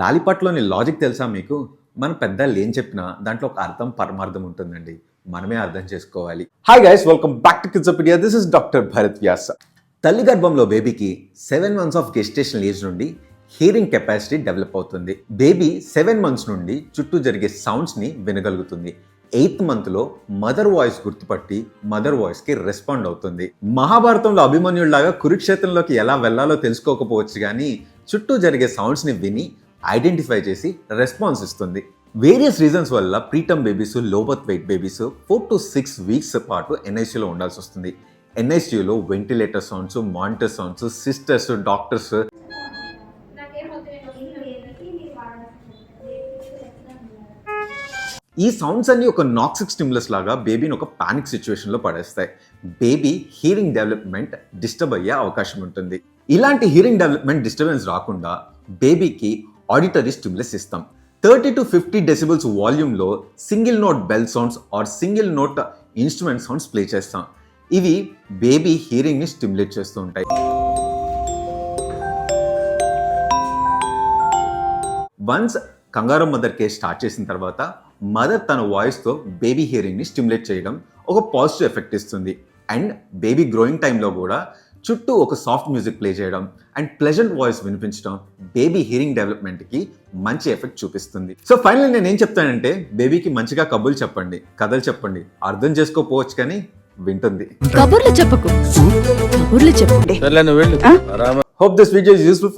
లాలిపాట్లోని logic తెలుసా మీకు? మన పెద్దలు ఏం చెప్పినా దాంట్లో ఒక అర్థం పరమార్థం ఉంటుందండి. మనమే అర్థం చేసుకోవాలి. Hi guys welcome back to Kidsopedia this is doctor Bharat Vyas తల్లి గర్భంలో బేబీకి seven months of gestation age నుండి హియరింగ్ కెపాసిటీ డెవలప్ అవుతుంది. బేబీ సెవెన్ మంత్స్ నుండి చుట్టూ జరిగే సౌండ్స్ని వినగలుగుతుంది. ఎయిత్ మంత్లో మదర్ వాయిస్ గుర్తుపట్టి మదర్ వాయిస్కి రెస్పాండ్ అవుతుంది. మహాభారతంలో అభిమన్యుడిలాగా కురుక్షేత్రంలోకి ఎలా వెళ్ళాలో తెలుసుకోకపోవచ్చు కానీ చుట్టూ జరిగే సౌండ్స్ని విని ఐడెంటిఫై చేసి రెస్పాన్స్ ఇస్తుంది. వేరియస్ రీజన్స్ వల్ల preterm babies low birth weight babies four to six weeks పాటు ఎన్ఐసీలో ఉండాల్సి వస్తుంది. ఎన్ఐసీయూలో ventilator sounds monitor sounds sisters doctors ఈ సౌండ్స్ అన్ని ఒక నాక్సిక్ స్టిమ్లస్ లాగా బేబీని ఒక పానిక్ సిచ్యువేషన్లో పడేస్తాయి. బేబీ హీరింగ్ డెవలప్మెంట్ డిస్టర్బ్ అయ్యే అవకాశం ఉంటుంది. ఇలాంటి హీరింగ్ డెవలప్మెంట్ డిస్టర్బెన్స్ రాకుండా బేబీకి ఆడిటరీ స్టిమ్యులస్ ఇస్తాం థర్టీ టు ఫిఫ్టీ డెసిబుల్స్ వాల్యూమ్లో single note bell sounds or single note instrument sounds play చేస్తాం. ఇవి బేబీ హీరింగ్ని స్టిమ్యులేట్ చేస్తూ ఉంటాయి. వన్స్ కంగారు మదర్ కేస్ స్టార్ట్ చేసిన తర్వాత మదర్ తన వాయిస్తో బేబీ హియరింగ్ని స్టిమ్యులేట్ చేయడం ఒక పాజిటివ్ ఎఫెక్ట్ ఇస్తుంది. అండ్ బేబీ గ్రోయింగ్ టైంలో కూడా చుట్టూ ఒక సాఫ్ట్ మ్యూజిక్ ప్లే చేయడం అండ్ ప్లెజెంట్ వాయిస్ వినిపించడం బేబీ హియరింగ్ డెవలప్మెంట్కి మంచి ఎఫెక్ట్ చూపిస్తుంది. సో ఫైనల్ నేను ఏం చెప్తానంటే బేబీకి మంచిగా కబుర్లు చెప్పండి కథలు చెప్పండి అర్థం చేసుకోపోవచ్చు కానీ వింటుంది. కబుర్లు చెప్పకు. కబుర్లు చెప్పు సర్లే నువ్వు వెళ్ళు. ఆరామ Hope this video is useful